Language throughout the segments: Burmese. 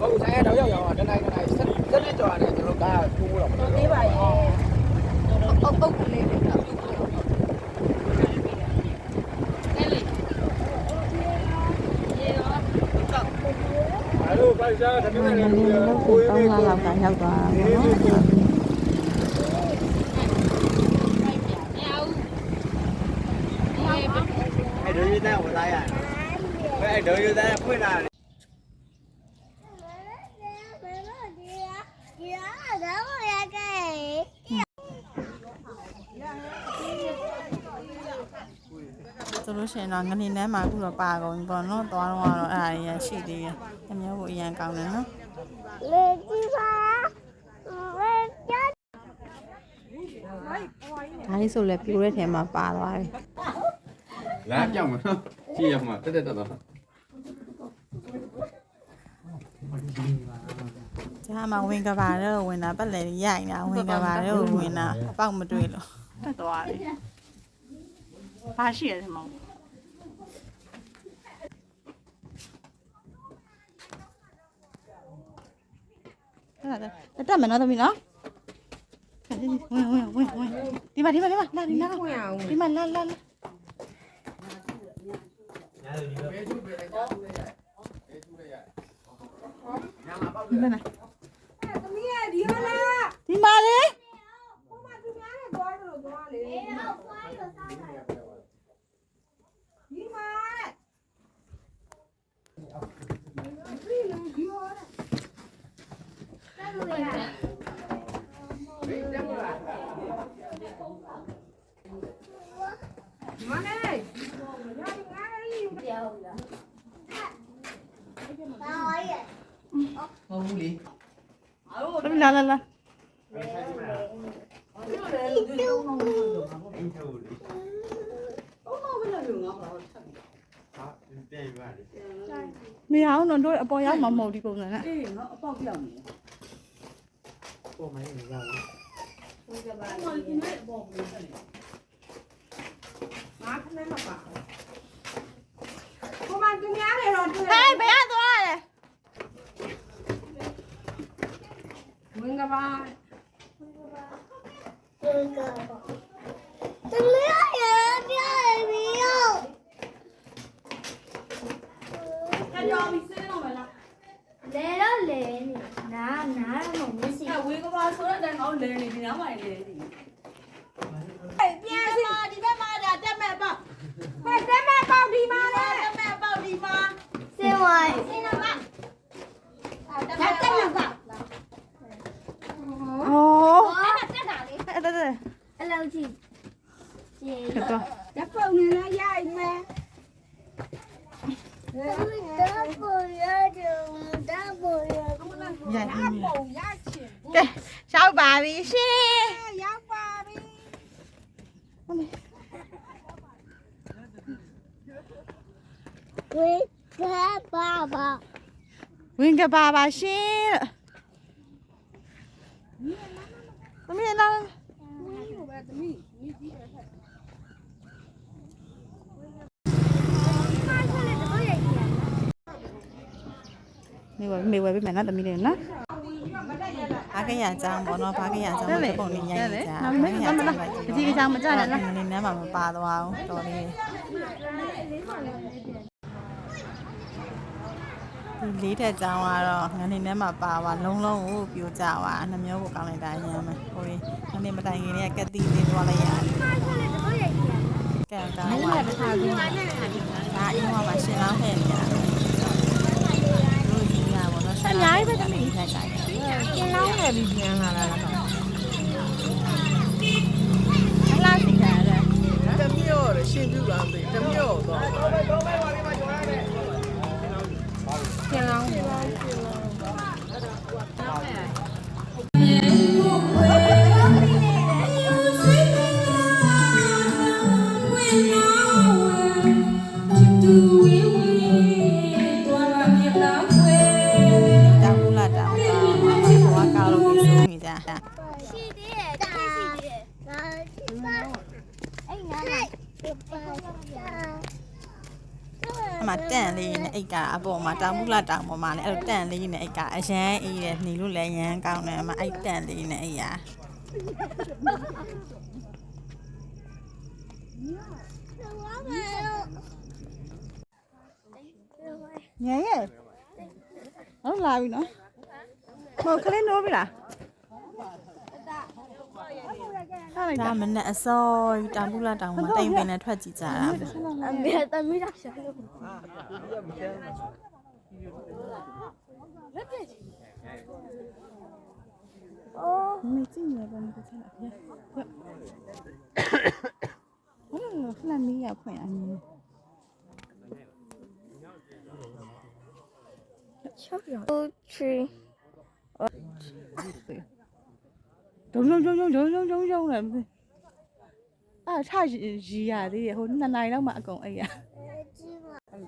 Bố xe đâu rồi, trên đây, trên đây, xích, xích hết rồi, từ lúc ta chung lòng. Tí. Ông ông lên được không? Mình là đi nó cũng ông là làm cả nhau tòa. အုပ်ပုတ်ကလေးတွေတော့အဲ့လိုပိုက်စားတဒီမမှာန်ငနေယ်လေးလို့လို့ကိုကိုယ်3လလောက်ကရောက်သွားတာပေါ့နော်အဲ့ဒိုယူတဲ့ဝင်လာရတယ်အဲ့ဒိုယူတဲ့ဖွင့်လာတယ်ဆိုလို့ရှိရင်တော့ငနေနှမ်းမှာအခုတော့ပါကုန်ပြီပေါ့နော်သွားတော့ကတော့အဲ့ဒါတွေရရှိသေးတယ်တမျိုးကိုအရန်ကောင်းတယ်နော်ဒါလေးဆိုလဲပြိုတဲ့ထဲမှာပါသွားတယ် လာကြောက်မှာကြည့်ရမှာတက်တက်တက်တော့ဂျာမှာဝင်ကဘာတော့ဝင်တာပတ်လေရိုက်တာဝင်ကဘာတော့ဝင်တာအပေါက်မတွေ့လို့တက်သွားပြီဘာရှိရလဲမောင်အဲ့ဒါတက်မယ်နော်သမီးနော်ဝင်ဝင်ဝင်ဝင်ဒီမှာဒီမှာဒီမှာလာဒီနာဒီမှာလာလာလာ 你妈嘞？Lên lên lên lên. Mi áo nó đôi à, ở bao áo màu màu đi cùng này nè. Cô máy mình vào. Cô máy mình vào. Má cái này mà bảo. သူများတယ်တော့တွေ့ဟဲ့ဘယ်ကသွားလဲဝင်ကပါလေတော့လေနာနာတော့မမရှိဝေကပါဆိုတဲ့အတိုင်းတော့လဲနေဒီနားမှာလဲနေပြန်စီဒီဘက်မှာဒါတက်မဲ့ပေါ့ဟဲ့တက်မဲ့ပေါ့ဒီမှာလေတက်မဲ့ပေါ့ဒီမှာ Xin mời. Xin mời bạn. Đặt chân nào vào. Ồ. Đặt chân nào. Đây đây. Hello chị. Chị. Được rồi. Đặt vào người nó dài mà. Sao bà bị xe? Sao bà bị? Wait. က်မယ်တော့ပေါ်ရတယ်တော့ပေါ်ရရိုက်ပုံရိုက်ချင်ကဲရောက်ပါပြီရှင်ရောက်ပါပြီဝေးကပါပါဝင်ကပါပါရှင်သမီးလာမေဝမေဝပြမယ်နော်သမီးလေးနော်ဘာကရအကြောင်းပေါ့နော်ဘာကရအကြောင်းကိုပုံနေရိုက်နေကြဘာကရအကြောင်းပဲဒီအကြောင်းမကြနဲ့လားနေနမ်းမှာမပါသွားဘူးတော်လေးဒီ လေးတဲ့ကြောင်းကတော့ငနေထဲမှာပါသွားလုံးလုံးကိုပြိုကျသွားနှမျိုးကိုကောင်းလိုက်တာရမ်းမယ်ဟိုငနေမတိုင်ခင်လေးကကက်တီလေးသွားလိုက်ရတယ်ကဲကောင်းပါတစ်ခါပြီးဒါအင်းဟောမှာရှင်လောင်းခဲ့နေတာတို့ကြီးရပါတော့ရှင်လောင်းပဲတမီးထိုက်တိုင်းကျင်းလောင်းနေပြီပြန်လာတာလားအလားစီတာလေတမျိုးရရှင်ပြူလာပြီတမျိုးတော့ yang. အိတ်ကအပေါ်မှာတောင်မူလာတောင်ပေါ်မှာလည်းအဲ့လိုတန့်လေးနဲ့အိတ်ကအရန်အေးတယ်နေလို့လည်းရန်ကောင်းတယ်အမအဲ့တန့်လေးနဲ့အိတ်ရညရဲ့ဟုတ်လာပြီနော်မဟုတ်ကလေးနိုးပြီလား ဒါမနဲ့အစောတောင်ပူလာတောင်မှာတိမ်ပင်နဲ့ထွက်ကြည့်ကြတာအမေတမီးရရှာလို့လက်ပြည့်အော်မကြည့်ရဘူးမကြည့်ရဘူးဘယ်လိုဖလမီရဖွင့်အမင်းချောက်ရအောင်3 ဒုံဒုံဒုံဒုံဒုံဒုံဒုံဒုံလည်းမသိအာထရီရသေးရဲ့ဟိုနှစ်နိုင်တော့မှအကုန်အဲ့ရ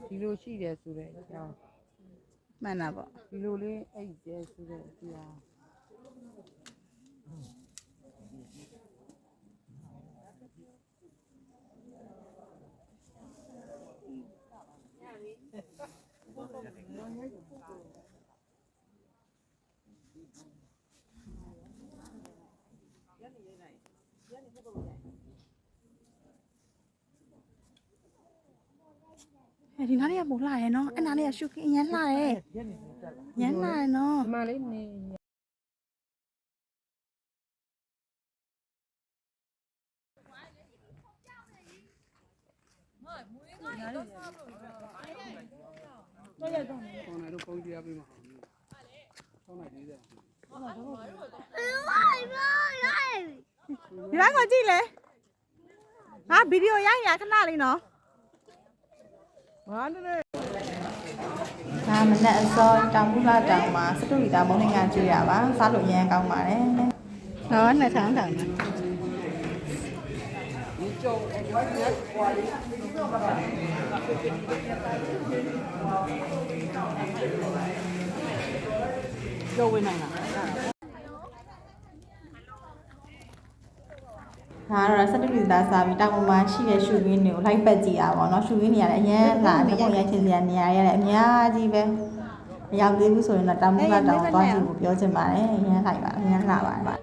ဒီလိုရှိတယ်ဆိုတဲ့အကြောင်းမှန်တာပေါ့ဒီလိုလေးအဲ့ကျဲဆိုတဲ့အကြောင်း အဲဒီနားလေးကပိုလှရဲနော်အဲ့နားလေးကရှုကင်းရမ်းလှရဲရမ်းလှရဲနော်ဒီမှာလေးနေတော့ရတော့ကောင်းတယ်တော့ပုံကြည့်ရပြီမှာကောင်းတယ်ဒီတဲ့ညီမကိုကြည့်လေငါဗီဒီယိုရိုက်ရခဏလေးနော်ဘာနဲ့ဒါမနဲ့အစောတောင်မူလာတောင်မှာစတုရီတာမုံနိုင်ငံကြည့်ရပါစားလို့ရမ်းကောင်းပါတယ်နော်နှစ်ထောင်တောင်နော်ကျောင်းအဝိုင်းရက်ခွာလေး နိုင်လားဒါကတော့စတူရီတာစားပြီးတောင်ပေါ်မှာရှိတဲ့ရှူရင်းတွေကိုလိုက်ပတ်ကြည့်ရပါတော့ရှူရင်းတွေရတယ်အရင်လာတဲ့ပုံရိုက်ချင်စရာနေရာရတယ်အများကြီးပဲမရောက်သေးဘူးဆိုရင်တော့တောင်မူလာတောင်ကိုသွားကြည့်ဖို့ပြောချင်ပါတယ်အရင်လိုက်ပါအရင်လာပါပါ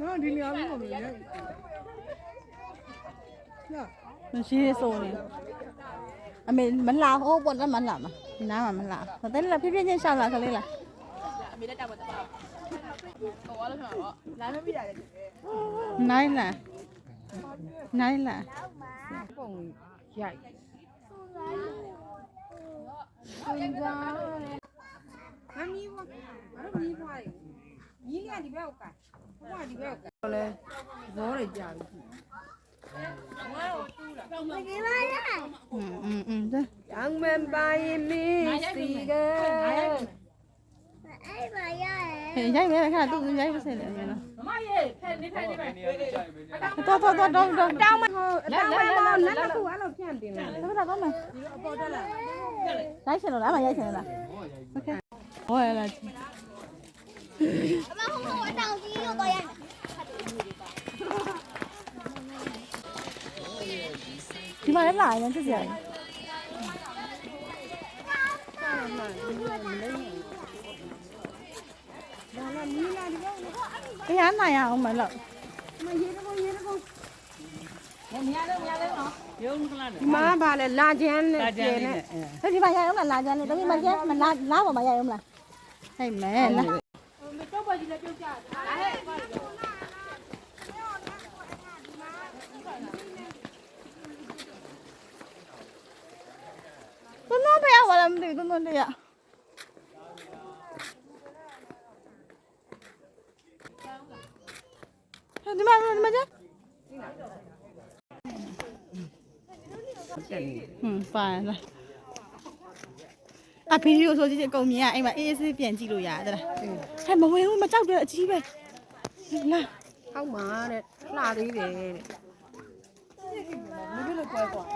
နော်ဒီနေရာလေးကိုလည်းရိုက်မရှိသေးဆိုနေအမေမလာဟောပေါ်တော့မလာမဒီနားမှာမလာဒါတဲ့လာဖြည်းဖြည်းချင်းရှောက်လာကလေးလားအမေလက်တောက်ပါတော့ဟောလို့ပြောတော့လာမပြရတယ်နိုင်လားနိုင်လားပုံရိုက်မမီးဘွားမမီးဘွားညီကဒီဘက်ကဘွားဒီဘက်က လဲဘောတွေကြာပြီอืมอืมอืมจ้ะจังแม่นไปมีสีแกเฮ้ยย้ายแม่ค่ะตู้ย้ายบ่เสร็จแล้วแม่เนาะมาเย่แผ่นนี้แผ่นนี้ไปตัวตัวตัวดองดองดองมันดองมันบ่นั่นกูเอาแผ่นดิมันแล้วก็มาย้ายเสร็จแล้วมาย้ายเสร็จแล้วโอเคโอ้ยล่ะ ဒီမှာလည်းလာရင်စစ်စရာတရားနိုင်ရအောင်မလို့ ဒီမှာဗာလဲလာချမ်းနဲ့ကျဲနဲ့ ဟဲ့ဒီမှာရအောင်လားလာကြတယ်တမီးမကျမလာလာပေါ်မှာရအောင်လားဟဲ့မဲလာ സാധനത്തിൽ ഇതൊന്നും ചെയ്യാം phải rồi à video số chị cầu nhỉ anh bảo em sẽ tiền chị đủ giá rồi hay mà quên mà cháu được chị về là không mà là đi về mới biết là quay quả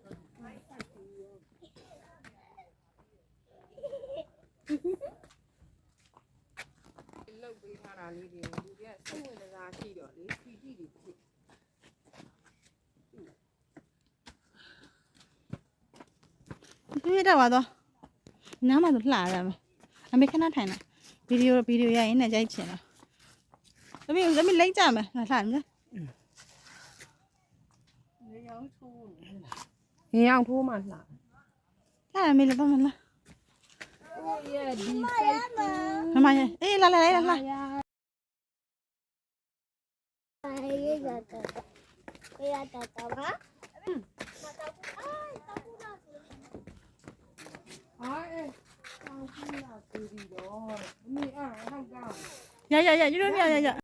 လေးတွေလူတွေကစိတ်ဝင်စားရှိတော့လေပီတိတွေဖြစ်ပြည့်တော့ပါတော့နားမှာဆိုလှရမယ်အမေခဏထိုင်လာဗီဒီယိုဗီဒီယိုရရင်နဲ့ကြိုက်ချင်တာသမီးသမီးလိမ့်ကြမယ်လှလှမြင်ရင်အောင်ထိုးမှလှလှရမေးလို့ပါမလားဟိုရဲ့ဒီစိတ်ကူမမရဲ့အေးလာလာလာလာအေးရတာအေးရတာပါအာအဲ 哎呀呀呀呀呀呀呀呀呀呀呀呀呀呀呀。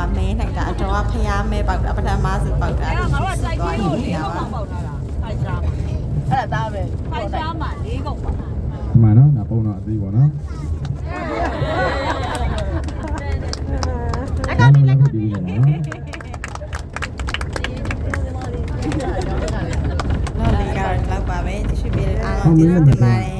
မှာမဲနိုင်တာအတော်ကဖျားမဲပေါက်တာပထမစုပေါက်တာငါတို့ကစိုက်ပြီးနေတာပါပေါက်လာတာဖိုက်ရှားအဲ့ဒါသားပဲဖိုက်ရှားမှာ၄កုံပါဒီမှာနော်ဒါပုံတော့အသေးပေါ့နော်အကောင့်ဒီလက်ဒီလိုနော်တော့လေးကတော့လောက်ပါပဲရှိပေးတဲ့အားလုံးကျေးဇူးတင်ပါတယ်